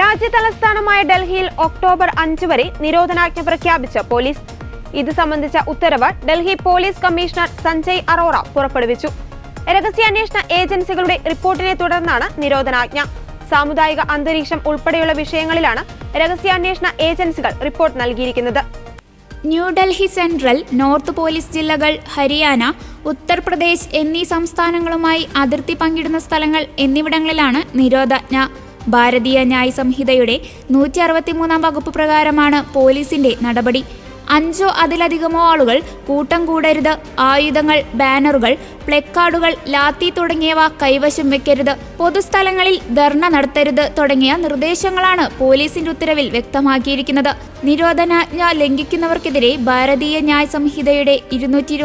രാജ്യ തലസ്ഥാനമായ ഡൽഹിയിൽ ഒക്ടോബർ അഞ്ച് വരെ നിരോധനാജ്ഞ പ്രഖ്യാപിച്ച പോലീസ്. ഇത് സംബന്ധിച്ച ഉത്തരവ് ഡൽഹി പോലീസ് കമ്മീഷണർ സഞ്ജയ് അറോറ പുറപ്പെടുവിച്ചു. രഹസ്യാന്വേഷണ ഏജൻസികളുടെ റിപ്പോർട്ടിനെ തുടർന്നാണ് നിരോധനാജ്ഞ. സാമുദായിക അന്തരീക്ഷം ഉൾപ്പെടെയുള്ള വിഷയങ്ങളിലാണ് രഹസ്യാന്വേഷണ ഏജൻസികൾ റിപ്പോർട്ട് നൽകിയിരിക്കുന്നത്. ന്യൂഡൽഹി സെൻട്രൽ നോർത്ത് പോലീസ് ജില്ലകൾ ഹരിയാന ഉത്തർപ്രദേശ് എന്നീ സംസ്ഥാനങ്ങളുമായി അതിർത്തി പങ്കിടുന്ന സ്ഥലങ്ങൾ എന്നിവിടങ്ങളിലാണ് നിരോധാജ്ഞ ഭാരതീയ ന്യായ സംഹിതയുടെ നൂറ്റി അറുപത്തിമൂന്നാം വകുപ്പ് പ്രകാരമാണ് പോലീസിന്റെ നടപടി. അഞ്ചോ അതിലധികമോ ആളുകൾ കൂട്ടം കൂടരുത് ആയുധങ്ങൾ ബാനറുകൾ പ്ലക്കാർഡുകൾ ലാത്തി തുടങ്ങിയവ കൈവശം വെക്കരുത് പൊതുസ്ഥലങ്ങളിൽ ധർണ നടത്തരുത് തുടങ്ങിയ നിർദ്ദേശങ്ങളാണ് പോലീസിന്റെ ഉത്തരവിൽ വ്യക്തമാക്കിയിരിക്കുന്നത്. നിരോധനാജ്ഞ ലംഘിക്കുന്നവർക്കെതിരെ ഭാരതീയ ന്യായ സംഹിതയുടെ ഇരുന്നൂറ്റി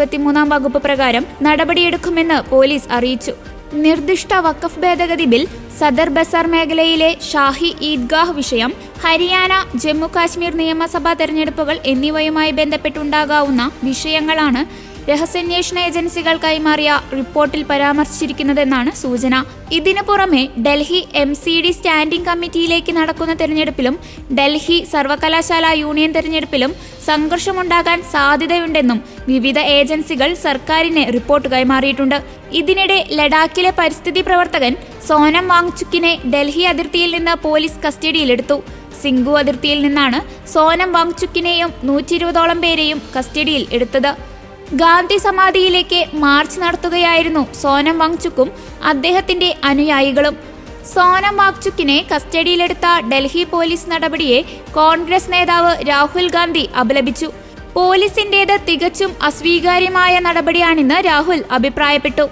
വകുപ്പ് പ്രകാരം നടപടിയെടുക്കുമെന്ന് പോലീസ് അറിയിച്ചു. നിർദ്ദിഷ്ട വഖഫ് ഭേദഗതി ബിൽ സദർ ബസാർ മേഖലയിലെ ഷാഹി ഈദ്ഗാഹ് വിഷയം ഹരിയാന ജമ്മു കാശ്മീർ നിയമസഭാ തെരഞ്ഞെടുപ്പുകൾ എന്നിവയുമായി ബന്ധപ്പെട്ടുണ്ടാകാവുന്ന വിഷയങ്ങളാണ് രഹസ്യാന്വേഷണ ഏജൻസികൾ കൈമാറിയ റിപ്പോർട്ടിൽ പരാമർശിച്ചിരിക്കുന്നതെന്നാണ് സൂചന. ഇതിനു പുറമെ Delhi M C D standing കമ്മിറ്റിയിലേക്ക് നടക്കുന്ന തെരഞ്ഞെടുപ്പിലും ഡൽഹി സർവകലാശാല യൂണിയൻ തെരഞ്ഞെടുപ്പിലും സംഘർഷമുണ്ടാകാൻ സാധ്യതയുണ്ടെന്നും വിവിധ ഏജൻസികൾ സർക്കാരിന് റിപ്പോർട്ട് കൈമാറിയിട്ടുണ്ട്. ഇതിനിടെ ലഡാക്കിലെ പരിസ്ഥിതി പ്രവർത്തകൻ സോനം വാങ്ചുക്കിനെ ഡൽഹി അതിർത്തിയിൽ നിന്ന് പോലീസ് കസ്റ്റഡിയിലെടുത്തു. സിംഗു അതിർത്തിയിൽ നിന്നാണ് സോനം വാങ്ചുക്കിനെയും നൂറ്റി ഇരുപതോളം പേരെയും കസ്റ്റഡിയിൽ എടുത്തത്. ഗാന്ധി സമാധിയിലേക്ക് മാർച്ച് നടത്തുകയായിരുന്നു സോനം വാങ്ചുക്കും അദ്ദേഹത്തിന്റെ അനുയായികളും. സോനം വാങ്ചുക്കിനെ കസ്റ്റഡിയിലെടുത്ത ഡൽഹി പോലീസ് നടപടിയെ കോൺഗ്രസ് നേതാവ് രാഹുൽ ഗാന്ധി അപലപിച്ചു. പോലീസിന്റേത് തികച്ചും അസ്വീകാര്യമായ നടപടിയാണെന്ന് രാഹുൽ അഭിപ്രായപ്പെട്ടു.